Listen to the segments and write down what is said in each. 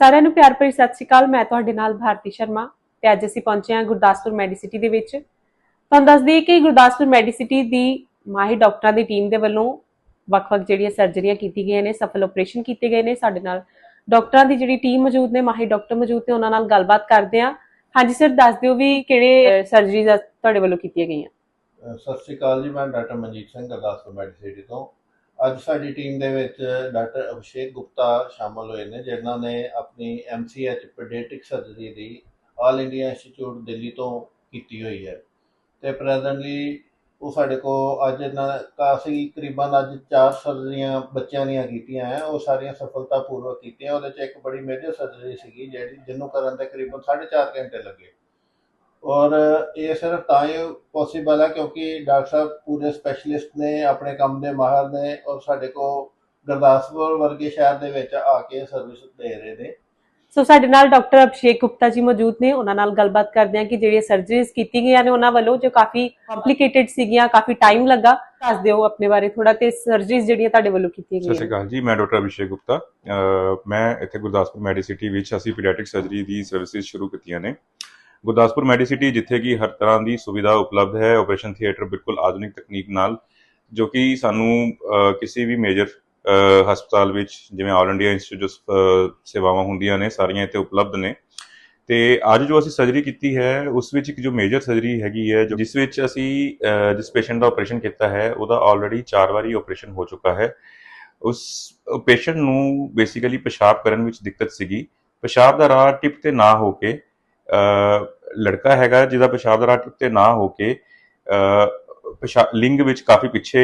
ਸਾਰਿਆਂ ਨੂੰ ਪਿਆਰ ਭਰੀ ਸਤਿ ਸ਼੍ਰੀ ਅਕਾਲ। ਮੈਂ ਤੁਹਾਡੇ ਨਾਲ ਭਾਰਤੀ ਸ਼ਰਮਾ ਤੇ ਅੱਜ ਅਸੀਂ ਪਹੁੰਚੇ ਹਾਂ ਗੁਰਦਾਸਪੁਰ ਮੈਡੀਸਿਟੀ ਦੇ ਵਿੱਚ। ਤੁਹਾਨੂੰ ਦੱਸ ਦਈਏ ਕਿ ਗੁਰਦਾਸਪੁਰ ਮੈਡੀਸਿਟੀ ਦੀ ਮਾਹਿਰ ਡਾਕਟਰਾਂ ਦੀ ਟੀਮ ਦੇ ਵੱਲੋਂ ਵੱਖ-ਵੱਖ ਜਿਹੜੀਆਂ ਸਰਜਰੀਆਂ ਕੀਤੀ ਗਈਆਂ ਨੇ, ਸਫਲ ਆਪਰੇਸ਼ਨ ਕੀਤੇ ਗਏ ਨੇ। ਸਾਡੇ ਨਾਲ ਡਾਕਟਰਾਂ ਦੀ ਜਿਹੜੀ ਟੀਮ ਮੌਜੂਦ ਨੇ, ਮਾਹਿਰ ਡਾਕਟਰ ਮੌਜੂਦ ਨੇ, ਉਹਨਾਂ ਨਾਲ ਗੱਲਬਾਤ ਕਰਦੇ ਹਾਂ। ਹਾਂਜੀ ਸਰ ਦੱਸ ਦਿਓ ਵੀ ਕਿਹੜੇ ਸਰਜਰੀਜ਼ ਤੁਹਾਡੇ ਵੱਲੋਂ ਕੀਤੀਆਂ ਗਈਆਂ? ਸਤਿ ਸ਼੍ਰੀ ਅਕਾਲ ਜੀ, ਮੈਂ ਡਾਕਟਰ ਮਨਜੀਤ ਸਿੰਘ, ਗੁਰਦਾਸਪੁਰ ਮੈਡੀਸਿਟੀ ਤੋਂ। ਅੱਜ ਸਾਡੀ ਟੀਮ ਦੇ ਵਿੱਚ ਡਾਕਟਰ ਅਭਿਸ਼ੇਕ ਗੁਪਤਾ ਸ਼ਾਮਲ ਹੋਏ ਨੇ, ਜਿਨ੍ਹਾਂ ਨੇ ਆਪਣੀ ਐਮਸੀਐਚ ਪੀਡੀਆਟ੍ਰਿਕ ਸਰਜਰੀ ਦੀ ਆਲ ਇੰਡੀਆ ਇੰਸਟੀਚਿਊਟ ਦਿੱਲੀ ਤੋਂ ਕੀਤੀ ਹੋਈ ਹੈ। ਤੇ ਪ੍ਰੈਜ਼ੈਂਟਲੀ ਉਹ ਸਾਡੇ ਕੋਲ ਅੱਜ ਇਹਨਾਂ ਕਾਫੀ ਕਰੀਬਨ ਅੱਜ ਚਾਰ ਸਰਜਰੀਆਂ ਬੱਚਿਆਂ ਦੀਆਂ ਕੀਤੀਆਂ ਹੈ। ਉਹ ਸਾਰੀਆਂ ਸਫਲਤਾਪੂਰਵਕ ਕੀਤੀਆਂ। ਉਹਦੇ ਚ ਇੱਕ ਬੜੀ ਮੇਜਰ ਸਰਜਰੀ ਸੀਗੀ ਜਿਹੜੀ, ਜਿਹਨੂੰ ਕਰਨ ਦੇ ਕਰੀਬਨ 4.5 ਘੰਟੇ ਲੱਗੇ। ਔਰ ਇਹ ਸਿਰਫ ਤਾਂ ਹੀ ਪੋਸੀਬਲ ਹੈ ਕਿਉਂਕਿ ਡਾਕਟਰ ਸਾਹਿਬ ਪੂਰੇ ਸਪੈਸ਼ਲਿਸਟ ਨੇ ਆਪਣੇ ਕੰਮ ਦੇ ਮਾਹਰ ਨੇ ਔਰ ਸਾਡੇ ਕੋਲ ਗੁਰਦਾਸਪੁਰ ਵਰਗੇ ਸ਼ਹਿਰ ਦੇ ਵਿੱਚ ਆ ਕੇ ਸਰਵਿਸ ਦੇ ਰਹੇ ਨੇ। ਸੋ ਸਾਡੇ ਨਾਲ ਡਾਕਟਰ ਅਭਿਸ਼ੇਕ ਗੁਪਤਾ ਜੀ ਮੌਜੂਦ ਨੇ। ਉਹਨਾਂ ਨਾਲ ਗੱਲਬਾਤ ਕਰਦੇ ਹਾਂ ਕਿ ਜਿਹੜੀਆਂ ਸਰਜਰੀਜ਼ ਕੀਤੀ ਗਈਆਂ ਨੇ ਉਹਨਾਂ ਵੱਲੋਂ ਜੋ ਕਾਫੀ ਕੰਪਲਿਕੇਟਿਡ ਸੀਗੀਆਂ ਕਾਫੀ ਟਾਈਮ ਲੱਗਾ। ਦੱਸ ਦਿਓ ਆਪਣੇ ਬਾਰੇ ਥੋੜਾ ਤੇ ਸਰਜਰੀਜ਼ ਜਿਹੜੀਆਂ ਤੁਹਾਡੇ ਵੱਲੋਂ ਕੀਤੀਆਂ ਸਤਿ ਸ਼੍ਰੀ ਗਈਆਂ ਅਕਾਲ ਜੀ ਮੈਂ ਡਾਕਟਰ ਅਭਿਸ਼ੇਕ ਗੁਪਤਾ। ਮੈਂ ਇੱਥੇ ਗੁਰਦਾਸਪੁਰ ਮੈਡੀਸਿਟੀ ਵਿੱਚ ਅਸੀਂ ਪੀਡੀਆਟ੍ਰਿਕ ਸਰਜਰੀ ਦੀ ਸਰਵਿਸਿਜ਼ ਸ਼ੁਰੂ ਕੀਤੀਆਂ ਨੇ। ਗੁਰਦਾਸਪੁਰ ਮੈਡੀਸਿਟੀ ਜਿੱਥੇ ਕਿ ਹਰ ਤਰ੍ਹਾਂ ਦੀ ਸੁਵਿਧਾ ਉਪਲਬਧ ਹੈ ਆਪਰੇਸ਼ਨ ਥੀਏਟਰ ਬਿਲਕੁਲ ਆਧੁਨਿਕ ਤਕਨੀਕ ਨਾਲ, ਜੋ ਕਿ ਸਾਨੂੰ ਕਿਸੇ ਵੀ ਮੇਜਰ ਹਸਪਤਾਲ ਵਿੱਚ, ਜਿਵੇਂ ਆਲ ਇੰਡੀਆ ਇੰਸਟੀਚਿਊਟ ਸੇਵਾਵਾਂ ਹੁੰਦੀਆਂ ਨੇ, ਸਾਰੀਆਂ ਇੱਥੇ ਉਪਲਬਧ ਨੇ। ਤੇ ਅੱਜ ਜੋ ਅਸੀਂ ਸਰਜਰੀ ਕੀਤੀ ਹੈ, ਉਸ ਵਿੱਚ ਇੱਕ ਜੋ ਮੇਜਰ ਸਰਜਰੀ ਹੈਗੀ ਹੈ, ਜੋ- ਜਿਸ ਵਿੱਚ ਅਸੀਂ ਜਿਸ ਪੇਸ਼ੈਂਟ ਦਾ ਆਪਰੇਸ਼ਨ ਕੀਤਾ ਹੈ, ਉਹਦਾ ਆਲਰੇਡੀ 4 ਵਾਰੀ ਆਪਰੇਸ਼ਨ ਹੋ ਚੁੱਕਾ ਹੈ। ਉਸ ਪੇਸ਼ੈਂਟ ਨੂੰ ਬੇਸਿਕਲੀ ਪਿਸ਼ਾਬ ਕਰਨ ਵਿੱਚ ਦਿੱਕਤ ਸੀਗੀ। ਪਿਸ਼ਾਬ ਦਾ ਰਾਹ ਟਿਪ ਤੇ ਨਾ ਹੋ ਕੇ ਲੜਕਾ ਹੈਗਾ ਜਿਹਦਾ ਪਿਸ਼ਾਬ ਦਾ ਰਾਹ ਨਾ ਹੋ ਕੇ ਪਿਸ਼ਾ- ਲਿੰਗ ਵਿੱਚ ਕਾਫੀ ਪਿੱਛੇ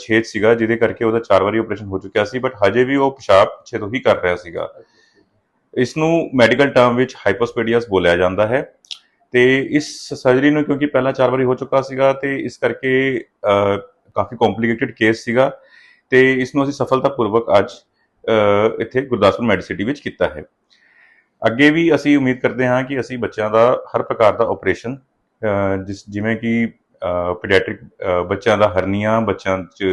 ਛੇਦ ਸੀਗਾ, ਜਿਹਦੇ ਕਰਕੇ ਉਹਦਾ ਚਾਰ ਵਾਰੀ ਆਪਰੇਸ਼ਨ ਹੋ ਚੁੱਕਿਆ ਸੀ ਬਟ ਹਜੇ ਵੀ ਉਹ ਪਿਸ਼ਾਬ ਪਿੱਛੇ ਤੋਂ ਹੀ ਕਰ ਰਿਹਾ ਸੀਗਾ। ਇਸ ਨੂੰ ਮੈਡੀਕਲ ਟਰਮ ਵਿੱਚ ਹਾਈਪੋਸਪੇਡੀਅਸ ਬੋਲਿਆ ਜਾਂਦਾ ਹੈ ਤੇ ਇਸ ਸਰਜਰੀ ਨੂੰ ਕਿਉਂਕਿ ਪਹਿਲਾਂ ਚਾਰ ਵਾਰੀ ਹੋ ਚੁੱਕਾ ਸੀਗਾ ਤੇ ਇਸ ਕਰਕੇ ਕਾਫੀ ਕੰਪਲਿਕੇਟਿਡ ਕੇਸ ਸੀਗਾ ਤੇ ਇਸ ਨੂੰ ਅਸੀਂ ਸਫਲਤਾਪੂਰਵਕ ਅੱਜ ਇੱਥੇ ਗੁਰਦਾਸਪੁਰ ਮੈਡੀਸਿਟੀ ਵਿੱਚ ਕੀਤਾ ਹੈ। ਅੱਗੇ ਵੀ ਅਸੀਂ ਉਮੀਦ ਕਰਦੇ ਹਾਂ ਕਿ ਅਸੀਂ ਬੱਚਿਆਂ ਦਾ ਹਰ ਪ੍ਰਕਾਰ ਦਾ ਆਪਰੇਸ਼ਨ ਜਿਸ ਜਿਵੇਂ ਕਿ ਪੀਡੀਆਟ੍ਰਿਕ ਬੱਚਿਆਂ ਦਾ ਹਰਨੀਆ, ਬੱਚਿਆਂ 'ਚ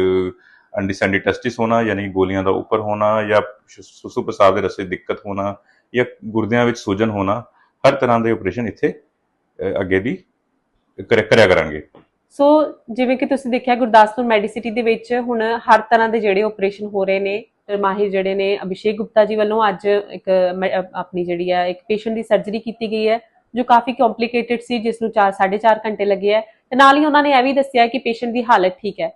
ਅਨਡਿਸੈਂਡਡ ਟੈਸਟਿਸ ਹੋਣਾ, ਯਾਨੀ ਗੋਲੀਆਂ ਦਾ ਉੱਪਰ ਹੋਣਾ ਜਾਂ ਸੁਸੂ ਪ੍ਰਸਾਵ ਦੇ ਰਸਤੇ ਦਿੱਕਤ ਹੋਣਾ ਜਾਂ ਗੁਰਦਿਆਂ ਵਿੱਚ ਸੂਜਨ ਹੋਣਾ, ਹਰ ਤਰ੍ਹਾਂ ਦੇ ਆਪਰੇਸ਼ਨ ਇੱਥੇ ਅੱਗੇ ਦੀ ਕਰਿਆ ਕਰਾਂਗੇ। ਸੋ ਜਿਵੇਂ ਕਿ ਤੁਸੀਂ ਦੇਖਿਆ, ਗੁਰਦਾਸਪੁਰ ਮੈਡੀਸਿਟੀ ਦੇ ਵਿੱਚ ਹੁਣ ਹਰ ਤਰ੍ਹਾਂ ਦੇ ਜਿਹੜੇ ਆਪਰੇਸ਼ਨ ਹੋ ਰਹੇ ਨੇ ਮਾਹਿਰ ਜਿਹੜੇ ਨੇ ਅਭਿਸ਼ੇਕ ਗੁਪਤਾ ਜੀ ਵੱਲੋਂ ਅੱਜ ਇੱਕ ਆਪਣੀ ਜਿਹੜੀ ਹੈ ਇੱਕ ਪੇਸ਼ੈਂਟ ਦੀ ਸਰਜਰੀ ਕੀਤੀ ਗਈ ਹੈ ਜੋ ਕਾਫੀ ਕੰਪਲਿਕੇਟਿਡ ਸੀ ਜਿਸ ਨੂੰ 4 4.5 ਘੰਟੇ ਲੱਗੇ ਹੈ। ਤੇ ਨਾਲ ਹੀ ਉਹਨਾਂ ਨੇ ਇਹ ਵੀ ਦੱਸਿਆ ਕਿ ਪੇਸ਼ੈਂਟ ਦੀ ਹਾਲਤ ਠੀਕ ਹੈ।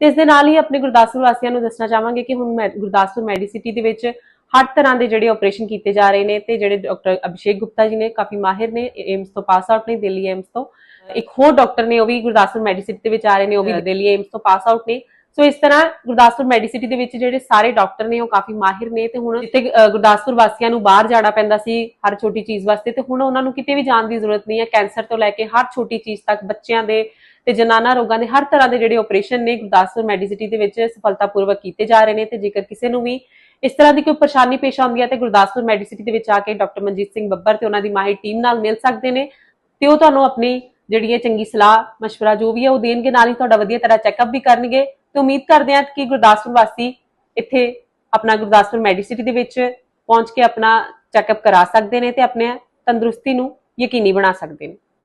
ਤੇ ਇਸ ਦੇ ਨਾਲ ਹੀ ਆਪਣੇ ਗੁਰਦਾਸਪੁਰ ਵਾਸੀਆਂ ਨੂੰ ਦੱਸਣਾ ਚਾਹਾਂਗੇ ਕਿ ਹੁਣ ਮੈਂ ਗੁਰਦਾਸਪੁਰ ਮੈਡੀਸਿਟੀ ਦੇ ਵਿੱਚ ਹਰ ਤਰ੍ਹਾਂ ਦੇ ਜਿਹੜੇ ਆਪਰੇਸ਼ਨ ਕੀਤੇ ਜਾ ਰਹੇ ਨੇ ਤੇ ਜਿਹੜੇ ਡਾਕਟਰ ਅਭਿਸ਼ੇਕ ਗੁਪਤਾ ਜੀ ਨੇ ਕਾਫੀ ਮਾਹਿਰ ਨੇ ਏਮਸ ਤੋਂ ਪਾਸ ਆਊਟ ਨੇ ਦਿੱਲੀ ਏਮਸ ਤੋਂ। ਇੱਕ ਹੋਰ ਡਾਕਟਰ ਨੇ ਉਹ ਵੀ ਗੁਰਦਾਸਪੁਰ ਮੈਡੀਸਿਟੀ ਦੇ ਵਿੱਚ ਆ ਰਹੇ ਨੇ ਉਹ ਵੀ ਦਿੱਲੀ ਏਮਸ ਤੋਂ ਪਾਸ ਆਊਟ ਨੇ। ਸੋ ਇਸ ਤਰ੍ਹਾਂ ਗੁਰਦਾਸਪੁਰ ਮੈਡੀਸਿਟੀ ਦੇ ਵਿੱਚ ਜਿਹੜੇ ਸਾਰੇ ਡਾਕਟਰ ਨੇ ਉਹ ਕਾਫੀ ਮਾਹਿਰ ਨੇ ਤੇ ਹੁਣ ਜਿੱਥੇ ਅ, ਗੁਰਦਾਸਪੁਰ ਵਾਸੀਆਂ ਨੂੰ ਬਾਹਰ ਜਾਣਾ ਪੈਂਦਾ ਸੀ ਹਰ ਛੋਟੀ ਚੀਜ਼ ਵਾਸਤੇ ਤੇ ਹੁਣ ਉਹਨਾਂ ਨੂੰ ਕਿਤੇ ਵੀ ਜਾਣ ਦੀ ਜ਼ਰੂਰਤ ਨਹੀਂ ਹੈ ਕੈਂਸਰ ਤੋਂ ਲੈ ਕੇ ਹਰ ਛੋਟੀ ਚੀਜ਼ ਤੱਕ ਬੱਚਿਆਂ ਦੇ ਤੇ ਜਨਾਨਾ ਰੋਗਾਂ ਦੇ ਹਰ ਤਰ੍ਹਾਂ ਦੇ ਜਿਹੜੇ ਆਪਰੇਸ਼ਨ ਨੇ ਗੁਰਦਾਸਪੁਰ ਮੈਡੀਸਿਟੀ ਦੇ ਵਿੱਚ ਸਫਲਤਾਪੂਰਵਕ ਕੀਤੇ ਜਾ ਰਹੇ ਨੇ ਤੇ ਜੇਕਰ ਕਿਸੇ ਨੂੰ ਵੀ ਇਸ ਤਰ੍ਹਾਂ ਦੀ ਕੋਈ ਪਰੇਸ਼ਾਨੀ ਪੇਸ਼ ਆਉਂਦੀ ਹੈ ਤੇ ਗੁਰਦਾਸਪੁਰ ਮੈਡੀਸਿਟੀ ਦੇ ਵਿੱਚ ਆ ਕੇ ਡਾਕਟਰ ਮਨਜੀਤ ਸਿੰਘ ਬੱਬਰ ਤੇ ਉਹਨਾਂ ਦੀ ਮਾਹਿਰ ਟੀਮ ਨਾਲ ਮਿਲ ਸਕਦੇ ਨੇ ਤੇ ਉਹ ਤੁਹਾਨੂੰ ਆਪਣੀ ਜਿਹੜੀ ਹੈ ਚੰਗੀ ਸਲਾਹ مشورہ ਜੋ ਵੀ ਹੈ ਉਹ ਦੇਣਗੇ ਨਾਲ ਹੀ ਤੁਹਾਡਾ ਵਧੀਆ ਤਰ੍ਹਾਂ ਚੈੱਕਅਪ ਵੀ ਕਰਨਗੇ ਤੇ ਉਮੀਦ ਕਰਦੇ ਹਾਂ ਕਿ ਗੁਰਦਾਸਪੁਰ ਵਾਸੀ ਇੱਥੇ ਆਪਣਾ ਗੁਰਦਾਸਪੁਰ ਮੈਡੀਸਿਟੀ ਦੇ ਵਿੱਚ ਪਹੁੰਚ ਕੇ ਆਪਣਾ ਚੈੱਕਅਪ ਕਰਾ ਸਕਦੇ ਨੇ ਤੇ ਆਪਣੇ ਤੰਦਰੁਸਤੀ ਨੂੰ ਯਕੀਨੀ ਬਣਾ ਸਕਦੇ ਨੇ।